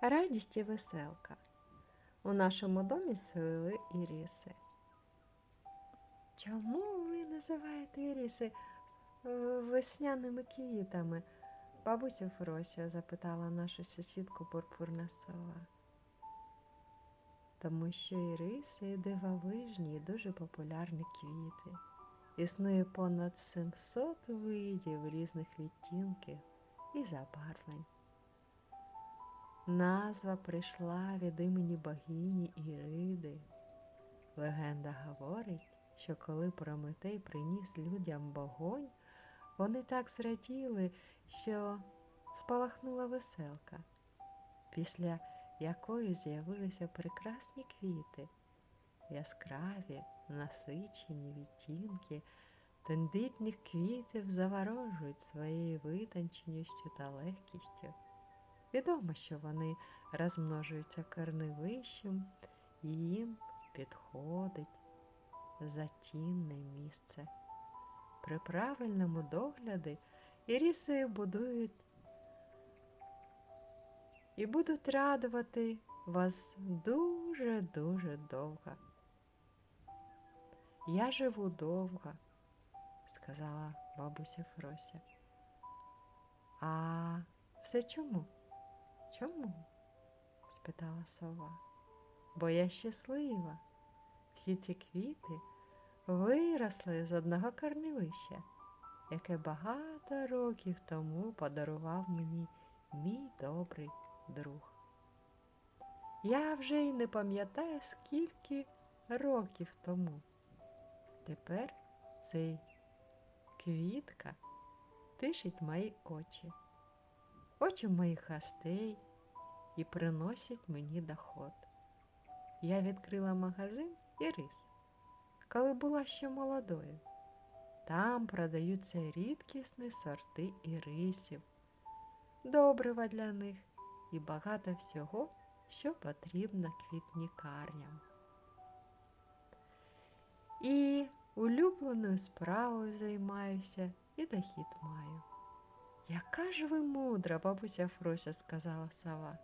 радість і веселка. У нашому домі цвіли іріси. Чому ви називаєте іріси е, весняними квітами? Бабусю Фрося запитала нашу сусідку пурпурна сова. Тому що іриси дивовижні і дуже популярні квіти. Існує понад 700 видів різних відтінків і забарвлень. Назва прийшла від імені богині Іриди. Легенда говорить, що коли Прометей приніс людям вогонь, вони так зраділи, що спалахнула веселка, після якої з'явилися прекрасні квіти, яскраві, насичені відтінки тендитних квітів заворожують своєю витонченістю та легкістю. Відомо, що вони розмножуються корневищем, і їм підходить затінне місце. При правильному догляді іріси будують і будуть радувати вас дуже-дуже довго. Я живу довго, сказала бабуся Фрося. А все чому? Чому? спитала сова. Бо я щаслива. Всі ці квіти виросли з одного корневища, яке багато років тому подарував мені мій добрий друг. Я вже й не пам'ятаю, скільки років тому. Тепер цей квітка тишить мої очі, очі моїх гостей і приносять мені доход. Я відкрила магазин і рис, коли була ще молодою. Там продаються рідкісні сорти ірисів, добрива для них і багато всього, що потрібно квітнікарням. І улюбленою справою займаюся і дохід маю. Яка ж ви мудра, бабуся Фрося, сказала сова.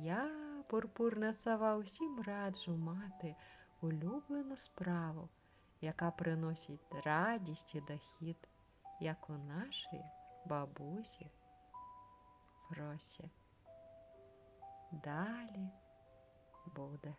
Я, пурпурна сова, усім раджу мати улюблену справу, яка приносить радість і дохід, як у нашій бабусі Фросі. Далі буде.